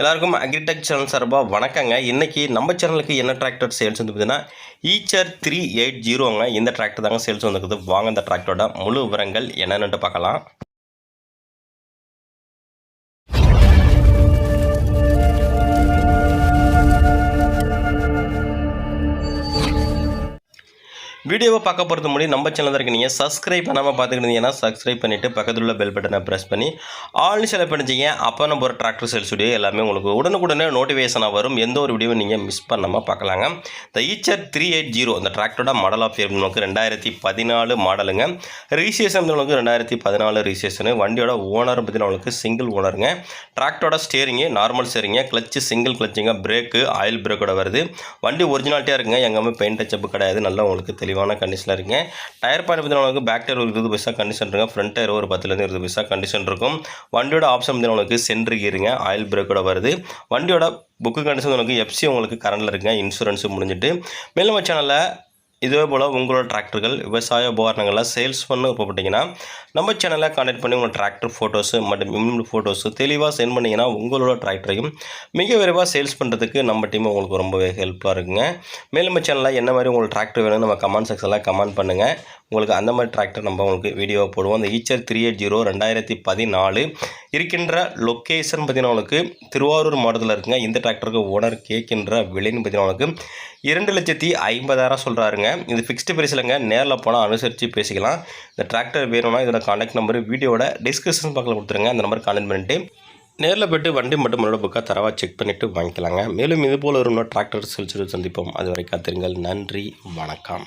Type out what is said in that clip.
எல்லாருக்கும் agritech channel சார்பாக வணக்கங்க. இன்றைக்கி நம்ம சேனலுக்கு என்ன டிராக்டர் சேல்ஸ் வந்து பார்த்தீங்கன்னா ஈச்சர் த்ரீ எயிட் ஜீரோங்க இந்த டிராக்டர் தாங்க சேல்ஸ் வந்துருக்குது வாங்க இந்த டிராக்டரோட முழு விவரங்கள் என்னென்னு பார்க்கலாம். வீடியோவை பார்க்க போகிறது முன்னாடி நம்ம சேனல் இருக்கு நீங்கள் சப்ஸ்கிரைப் பண்ணாமல் பார்த்துக்கிட்டீங்கன்னா சப்ஸ்கிரைப் பண்ணிவிட்டு பக்கத்தில் உள்ள பெல் பட்டனை ப்ரெஸ் பண்ணி ஆல்னு செலக்ட் பண்ணிச்சிங்க அப்போ நம்ம ஒரு டிராக்டர் சேல்ஸ் வீடியோ எல்லாமே உங்களுக்கு உடனுக்குடனே நோட்டிஃபிகேஷனாக வரும். எந்த ஒரு வீடியோவும் நீங்கள் மிஸ் பண்ணாமல் பார்க்கலாங்க. இந்த ஈச்சர் த்ரீ எயிட் ஜீரோ இந்த டிராக்டரோட மாடல் ஆஃப் இயர் நமக்கு ரெண்டாயிரத்தி பதினாலு மாடலுங்க ரிஜிஸ்ட்ரேஷன் உங்களுக்கு ரெண்டாயிரத்தி பதினாலு ரிஜிஸ்ட்ரேஷனு வண்டியோட ஓனர் பார்த்தீங்கன்னா உங்களுக்கு சிங்கிள் ஓனருங்க டிராக்டரோட ஸ்டேரிங்கு நார்மல் ஸ்டேரிங்க கிளச்சு சிங்கிள் கிளச்சுங்க பிரேக்கு ஆயில் பிரேக்கோட வருது. வண்டி ஒரிஜினாலிட்டியாக இருக்குங்க. எங்கேயுமே பெயிண்ட் டச்சப் கிடையாது. நல்லா உங்களுக்கு தெளிவாக தெளிவான கண்டிஷனில் இருக்குங்க டயர் பாயிண்ட் பார்த்தீங்கன்னா உங்களுக்கு பேக் டயர் ஒரு இருபது பைசா கண்டிஷன் இருக்கும் ஃப்ரண்ட் டயர் ஒரு பத்துலேருந்து இருபது பைசா கண்டிஷன் இருக்கும். வண்டியோட ஆப்ஷன் பார்த்தீங்கன்னா உங்களுக்கு சென்ட்ரு இருங்க. ஆயில் பிரேக்கோட வருது. வண்டியோட புக்கு கண்டிஷன் உங்களுக்கு எஃப்சி உங்களுக்கு கரண்டில் இருக்குங்க. இன்சூரன்ஸும் முடிஞ்சிட்டு. மேலும் சேனலில் இதே போல் உங்களோட டிராக்டர்கள் விவசாய உபகரணங்கள்லாம் சேல்ஸ் பண்ண விருப்பப்பட்டீங்கன்னா நம்ம சேனலை கான்டாக்ட் பண்ணி உங்கள் டிராக்டர் ஃபோட்டோஸு மற்றும் இம்யூன் ஃபோட்டோஸு தெளிவாக சென்ட் பண்ணிங்கன்னா உங்களோட டிராக்டரையும் மிக விரைவாக சேல்ஸ் பண்ணுறதுக்கு நம்ம டீம் உங்களுக்கு ரொம்பவே ஹெல்ப்ஃபுல்லாக இருக்குங்க. மேலும் நம்ம சேனலில் என்ன மாதிரி உங்களுக்கு டிராக்டர் வேணும்னு நம்ம கமெண்ட் செக்ஷனில் கமெண்ட் பண்ணுங்கள் உங்களுக்கு அந்த மாதிரி டிராக்டர் நம்ம உங்களுக்கு வீடியோ போடுவோம். அந்த ஈச்சர் த்ரீ எயிட் ஜீரோ ரெண்டாயிரத்தி பதினாலு இருக்கின்ற லொக்கேஷன் பார்த்தீங்கன்னா உங்களுக்கு திருவாரூர் மாவட்டத்தில் இருக்குங்க. இந்த டிராக்டருக்கு ஓனர் கேட்கின்ற விலைன்னு பார்த்தீங்கன்னா உங்களுக்கு இரண்டு லட்சத்தி ஐம்பதாயிரம் சொல்கிறாருங்க இது ஃபிக்ஸ்டு பிரைஸ்லங்க நேரில் போனால் அனுசரித்து பேசிக்கலாம். இந்த டிராக்டர் வேணும்னா இதோட கான்டாக்ட் நம்பர் வீடியோட டிஸ்கிரிப்ஷன் பக்கத்தில் கொடுத்துருங்க. அந்த நம்பர் கான்டாக்ட் பண்ணிட்டு நேரில் போய்ட்டு வண்டி மட்டும் முன்னோட புக்காக தரவாக செக் பண்ணிவிட்டு வாங்கிக்கலாங்க. மேலும் இது போல் ஒரு டிராக்டர் செல்ஸ் சந்திப்போம். அது வரை காத்திருங்கள். நன்றி. வணக்கம்.